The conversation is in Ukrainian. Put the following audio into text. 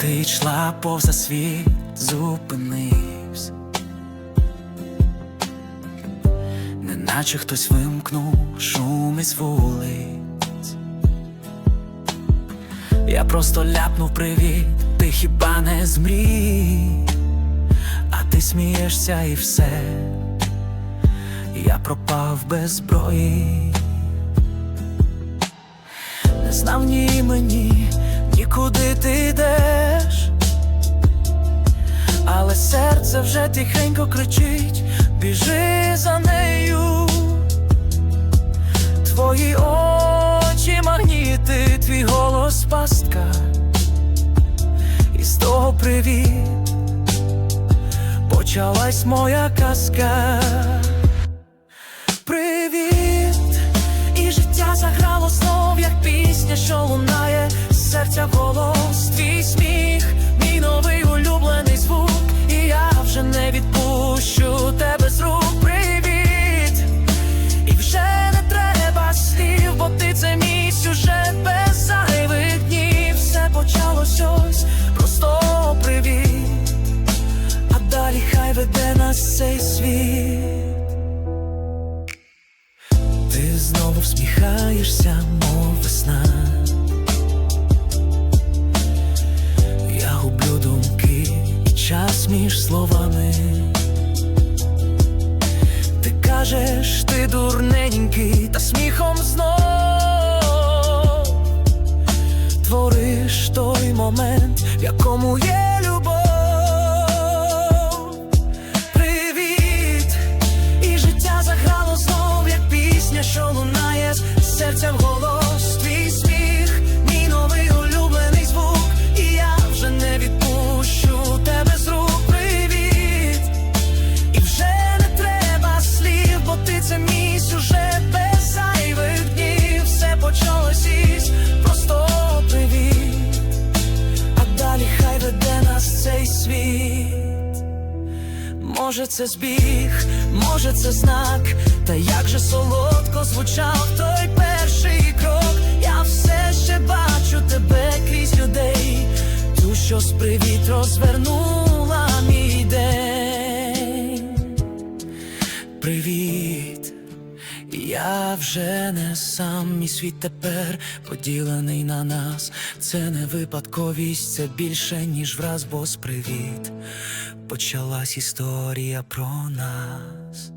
я повза світ зупинився, неначе хтось вимкнув шум із вулиць. Я просто ляпнув привіт, ти хіба не змрій, а ти смієшся і все, я пропав без зброї. Не знав ні імені, нікуди ти йдеш, серце вже тихенько кричить, біжи за нею, твої очі магніти, твій голос пастка, і з того привіт почалась моя казка. Всміхаєшся, мов весна. Я гублю думки і час між словами. Ти кажеш, ти дурненький, та сміхом знов твориш той момент, в якому є Може, це збіг, може, це знак, та як же солодко звучав той я вже не сам, мій світ тепер поділений на нас. Це не випадковість, це більше, ніж враз, бо привіт. Почалась історія про нас.